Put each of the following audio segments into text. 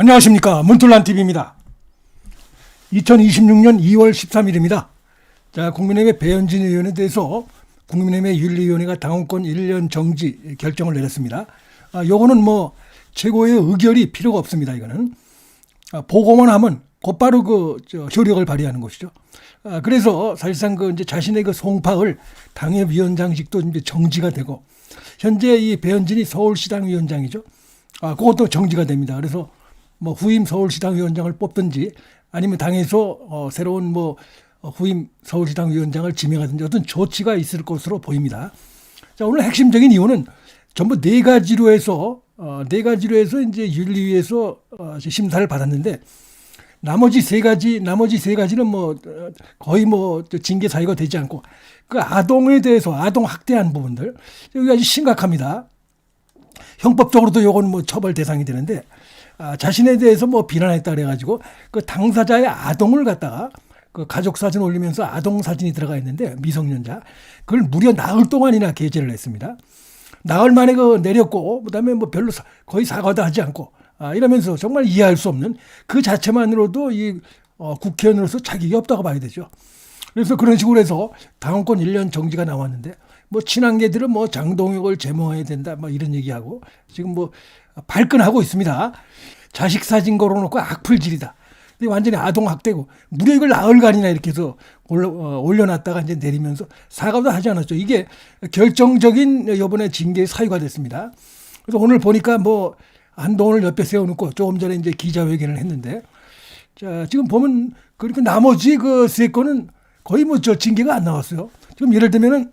안녕하십니까 문틀란 TV입니다. 2026년 2월 13일입니다. 자 국민의힘의 배현진 의원에 대해서 국민의힘의 윤리위원회가 당원권 1년 정지 결정을 내렸습니다. 아, 요거는 뭐 최고의 의결이 필요가 없습니다. 이거는 아, 보고만 하면 곧바로 그 저, 효력을 발휘하는 것이죠. 아, 그래서 사실상 그 이제 자신의 그 송파을 당의 위원장직도 이제 정지가 되고 현재 이 배현진이 서울시당 위원장이죠. 아, 그것도 정지가 됩니다. 그래서 뭐 후임 서울시당 위원장을 뽑든지 아니면 당에서 어, 새로운 뭐 어, 후임 서울시당 위원장을 지명하든지 어떤 조치가 있을 것으로 보입니다. 자, 오늘 핵심적인 이유는 전부 네 가지로 해서 어, 네 가지로 해서 이제 윤리위에서 어, 심사를 받았는데 나머지 세 가지 나머지 세 가지는 뭐 어, 거의 뭐 징계 사유가 되지 않고 그 아동에 대해서 아동 학대한 부분들 여기 아주 심각합니다. 형법적으로도 요건 뭐 처벌 대상이 되는데 아, 자신에 대해서 뭐 비난했다 그래가지고 그 당사자의 아동을 갖다가 그 가족 사진 올리면서 아동 사진이 들어가 있는데 미성년자 그걸 무려 나흘 동안이나 게재를 했습니다. 나흘 만에 그 내렸고 그다음에 뭐 별로 사- 거의 사과도 하지 않고 아, 이러면서 정말 이해할 수 없는 그 자체만으로도 이 어, 국회의원으로서 자격이 없다고 봐야 되죠. 그래서 그런 식으로 해서 당원권 1년 정지가 나왔는데 뭐 친한계들은 뭐 장동혁을 제명해야 된다 뭐 이런 얘기하고 지금 뭐 발끈하고 있습니다. 자식 사진 걸어놓고 악플질이다. 완전히 아동 학대고 무려 이걸 나흘간이나 이렇게 해서 올려, 어, 올려놨다가 이제 내리면서 사과도 하지 않았죠. 이게 결정적인 이번에 징계 사유가 됐습니다. 그래서 오늘 보니까 뭐 한동훈을 옆에 세워놓고 조금 전에 이제 기자회견을 했는데 자, 지금 보면 그리고 나머지 그 세 건은 거의 뭐 저 징계가 안 나왔어요. 지금 예를 들면은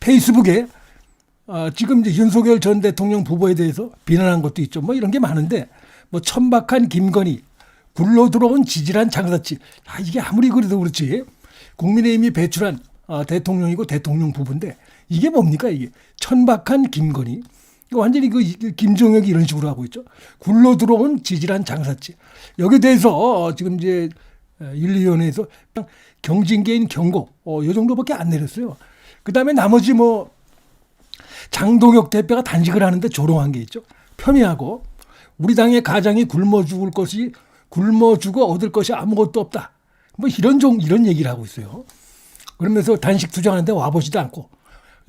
페이스북에 아, 지금 이제 윤석열 전 대통령 부부에 대해서 비난한 것도 있죠. 뭐 이런 게 많은데 뭐 천박한 김건희 굴러 들어온 지질한 장사치. 아, 이게 아무리 그래도 그렇지. 국민의힘이 배출한 아, 대통령이고 대통령 부부인데 이게 뭡니까 이게 천박한 김건희. 완전히 그 이- 김종혁이 이런 식으로 하고 있죠. 굴러 들어온 지질한 장사치. 여기에 대해서 어, 지금 이제 에, 윤리위원회에서 경징계인 경고 어, 요 정도밖에 안 내렸어요. 그 다음에 나머지 뭐 장동혁 대표가 단식을 하는데 조롱한 게 있죠. 폄훼하고 우리 당의 가장이 굶어 죽을 것이 굶어 죽어 얻을 것이 아무것도 없다. 뭐 이런 종 이런 얘기를 하고 있어요. 그러면서 단식 투쟁하는데 와보지도 않고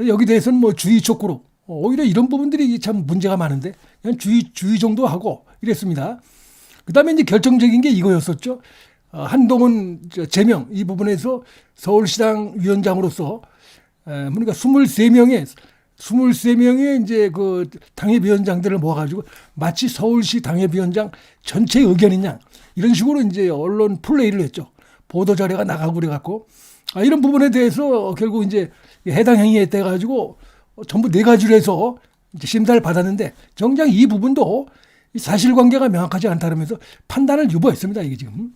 여기 대해서는 뭐 주의 촉구로 어, 오히려 이런 부분들이 참 문제가 많은데 그냥 주의 주의 정도 하고 이랬습니다. 그다음에 이제 결정적인 게 이거였었죠. 어, 한동훈 저 제명 이 부분에서 서울시당 위원장으로서 에, 그러니까 23명의 23명의 이제 그 당협위원장들을 모아가지고 마치 서울시 당협위원장 전체 의견이냐 이런 식으로 이제 언론 플레이를 했죠. 보도 자료가 나가고 그래갖고 아, 이런 부분에 대해서 결국 이제 해당 행위에 대 가지고 전부 네 가지로 해서 이제 심사를 받았는데 정작 이 부분도 이 사실관계가 명확하지 않다면서 판단을 유보했습니다. 이게 지금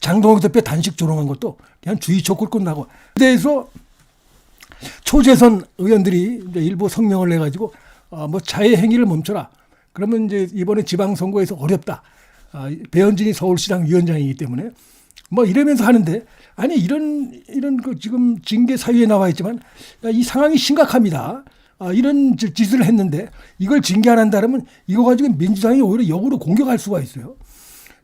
장동혁 대표 단식 조롱한 것도 그냥 주의 촉구를 끝나고 대해서 초재선 의원들이 이제 일부 성명을 내 가지고 어, 뭐 자해 행위를 멈춰라. 그러면 이제 이번에 지방선거에서 어렵다. 아, 배현진이 서울시당 위원장이기 때문에 뭐 이러면서 하는데 아니 이런 이런 그 지금 징계 사유에 나와 있지만 야, 이 상황이 심각합니다. 아, 이런 짓- 짓을 했는데 이걸 징계 안 한다면 이거 가지고 민주당이 오히려 역으로 공격할 수가 있어요.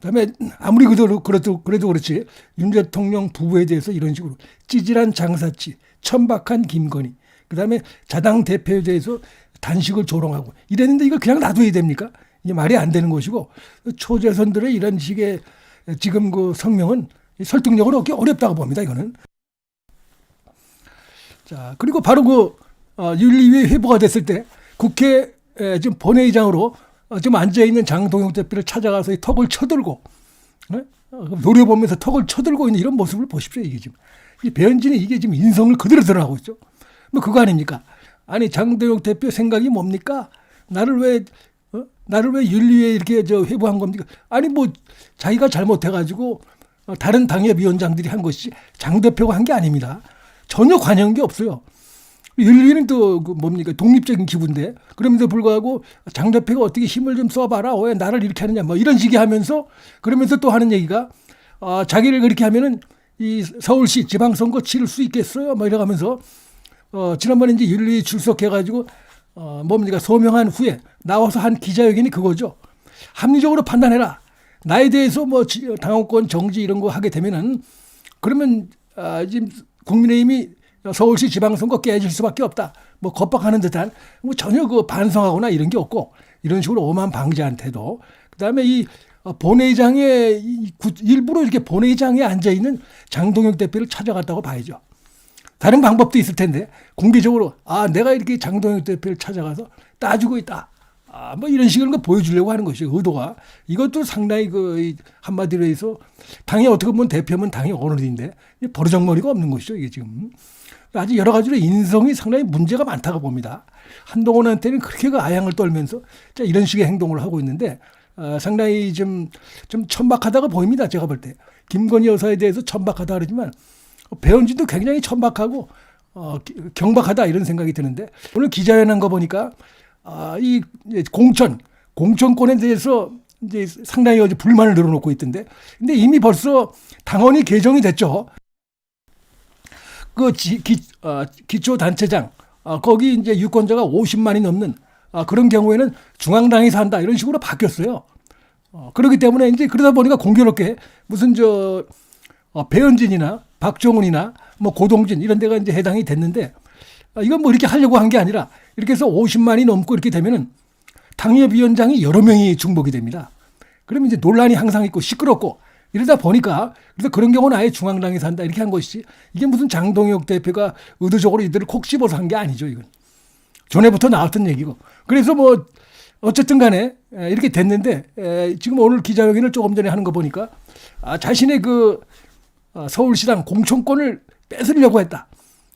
그다음에 아무리 그래도 그래도 그래도 그렇지 윤 대통령 부부에 대해서 이런 식으로 찌질한 장사치, 천박한 김건희, 그다음에 자당 대표에 대해서 단식을 조롱하고 이랬는데 이걸 그냥 놔둬야 됩니까? 이게 말이 안 되는 것이고 초재선들의 이런 식의 지금 그 성명은 설득력을 얻기 어렵다고 봅니다. 이거는. 자 그리고 바로 그 어, 윤리위 회부가 됐을 때 국회 에, 지금 본회의장으로 어, 지금 앉아 있는 장동영 대표를 찾아가서 이 턱을 쳐들고 네? 어, 노려보면서 턱을 쳐들고 있는 이런 모습을 보십시오. 이게 지금 이 배현진이 이게 지금 인성을 그대로 드러나고 있죠. 뭐 그거 아닙니까? 아니 장동영 대표 생각이 뭡니까? 나를 왜 어? 나를 왜 윤리위에 이렇게 저 회부한 겁니까? 아니 뭐 자기가 잘못해가지고 어, 다른 당협 위원장들이 한 것이 장 대표가 한 게 아닙니다. 전혀 관여한 게 없어요. 윤리위는 또그 뭡니까 독립적인 기구인데 그럼에도 불구하고 장 대표가 어떻게 힘을 좀 써봐라 왜 나를 이렇게 하느냐 뭐 이런 식이 하면서 그러면서 또 하는 얘기가 어, 자기를 그렇게 하면은 이 서울시 지방선거 치를 수 있겠어요 뭐 이래가면서 어, 지난번에 이제 윤리 출석해가지고 어, 뭡니까 소명한 후에 나와서 한 기자회견이 그거죠. 합리적으로 판단해라. 나에 대해서 뭐 지- 당원권 정지 이런 거 하게 되면은 그러면 아, 지금 국민의힘이 서울시 지방선거 깨질 수밖에 없다. 뭐 겁박하는 듯한 뭐 전혀 그 반성하거나 이런 게 없고 이런 식으로 오만 방지한 태도. 그다음에 이 어, 본회의장에 이 구- 일부러 이렇게 본회의장에 앉아 있는 장동혁 대표를 찾아갔다고 봐야죠. 다른 방법도 있을 텐데 공개적으로 아 내가 이렇게 장동혁 대표를 찾아가서 따지고 있다. 아, 뭐 이런 식으로 보여주려고 하는 것이죠. 의도가 이것도 상당히 그이 한마디로 해서 당이 어떻게 보면 대표면 당이 어른인데 이 버르장머리가 없는 것이죠. 이게 지금 아주 여러 가지로 인성이 상당히 문제가 많다고 봅니다. 한동훈한테는 그렇게 그 아양을 떨면서 자, 이런 식의 행동을 하고 있는데 어, 상당히 좀, 좀 천박하다고 보입니다. 제가 볼 때. 김건희 여사에 대해서 천박하다 그러지만 배현진도 굉장히 천박하고 어, 기- 경박하다 이런 생각이 드는데 오늘 기자회견 한 거 보니까 아, 이 공천 공천권에 대해서 이제 상당히 어제 불만을 늘어놓고 있던데 근데 이미 벌써 당원이 개정이 됐죠. 그 기, 기, 어, 기초 단체장 어, 거기 이제 유권자가 50만이 넘는 아, 그런 경우에는 중앙당에서 한다 이런 식으로 바뀌었어요. 어, 그렇기 때문에 이제 그러다 보니까 공교롭게 무슨 저 어, 배현진이나 박종훈이나 뭐 고동진 이런 데가 이제 해당이 됐는데 아, 이건 뭐 이렇게 하려고 한 게 아니라 이렇게 해서 50만이 넘고 이렇게 되면은 당협위원장이 여러 명이 중복이 됩니다. 그러면 이제 논란이 항상 있고 시끄럽고 이러다 보니까 그래서 그런 경우는 아예 중앙당에서 한다 이렇게 한 것이지 이게 무슨 장동혁 대표가 의도적으로 이들을 콕 집어서 한 게 아니죠 이건 전에부터 나왔던 얘기고 그래서 뭐 어쨌든 간에 에, 이렇게 됐는데 에, 지금 오늘 기자회견을 조금 전에 하는 거 보니까 아, 자신의 그 어, 서울시장 공천권을 뺏으려고 했다.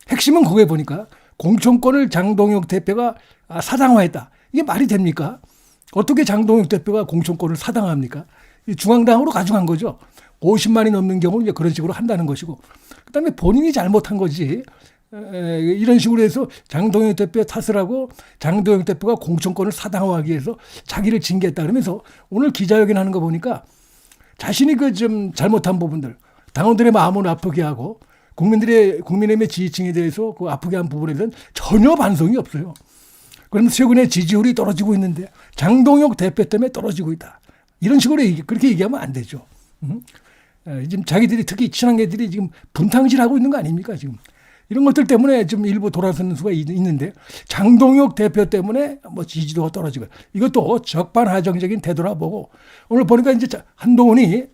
핵심은 그거에 보니까 공천권을 장동혁 대표가 아, 사당화했다. 이게 말이 됩니까? 어떻게 장동혁 대표가 공천권을 사당합니까? 이 중앙당으로 가져간 거죠. 50만이 넘는 경우는 이제 그런 식으로 한다는 것이고, 그 다음에 본인이 잘못한 거지. 에, 이런 식으로 해서 장동혁 대표 탓을 하고 장동혁 대표가 공천권을 사당화하기 위해서 자기를 징계했다 그러면서 오늘 기자회견 하는 거 보니까 자신이 그 좀 잘못한 부분들, 당원들의 마음을 아프게 하고 국민들의 국민의힘의 지지층에 대해서 그 아프게 한 부분에 대해서는 전혀 반성이 없어요. 그러면 최근에 지지율이 떨어지고 있는데 장동혁 대표 때문에 떨어지고 있다. 이런 식으로 얘기, 그렇게 얘기하면 안 되죠. 음? 에, 지금 자기들이 특히 친한 애들이 지금 분탕질하고 있는 거 아닙니까 지금 이런 것들 때문에 좀 일부 돌아서는 수가 있- 있는데 장동혁 대표 때문에 뭐 지지도가 떨어지고 이것도 적반하장적인 태도라 보고 오늘 보니까 이제 자- 한동훈이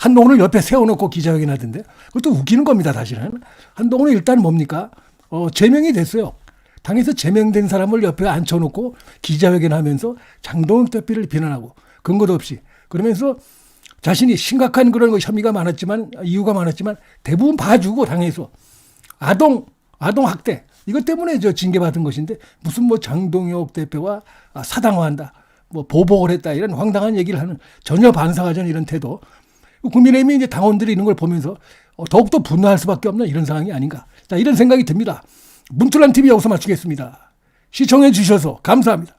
한동훈을 옆에 세워놓고 기자회견 하던데 그것도 웃기는 겁니다 사실은. 한동훈은 일단 뭡니까? 어, 제명이 됐어요. 당에서 제명된 사람을 옆에 앉혀놓고 기자회견 하면서 장동혁 대표를 비난하고 근거도 없이 그러면서 자신이 심각한 그런 거 혐의가 많았지만 이유가 많았지만 대부분 봐주고 당해서 아동 아동 학대. 이것 때문에 저 징계받은 것인데 무슨 뭐 장동혁 대표가 아, 사당화한다 뭐 보복을 했다 이런 황당한 얘기를 하는 전혀 반성하지 않은 이런 태도. 국민의힘이 이제 당원들이 이런 걸 보면서 어, 더욱더 분노할 수밖에 없는 이런 상황이 아닌가. 자 이런 생각이 듭니다. 문틀란 TV 여기서 마치겠습니다. 시청해 주셔서 감사합니다.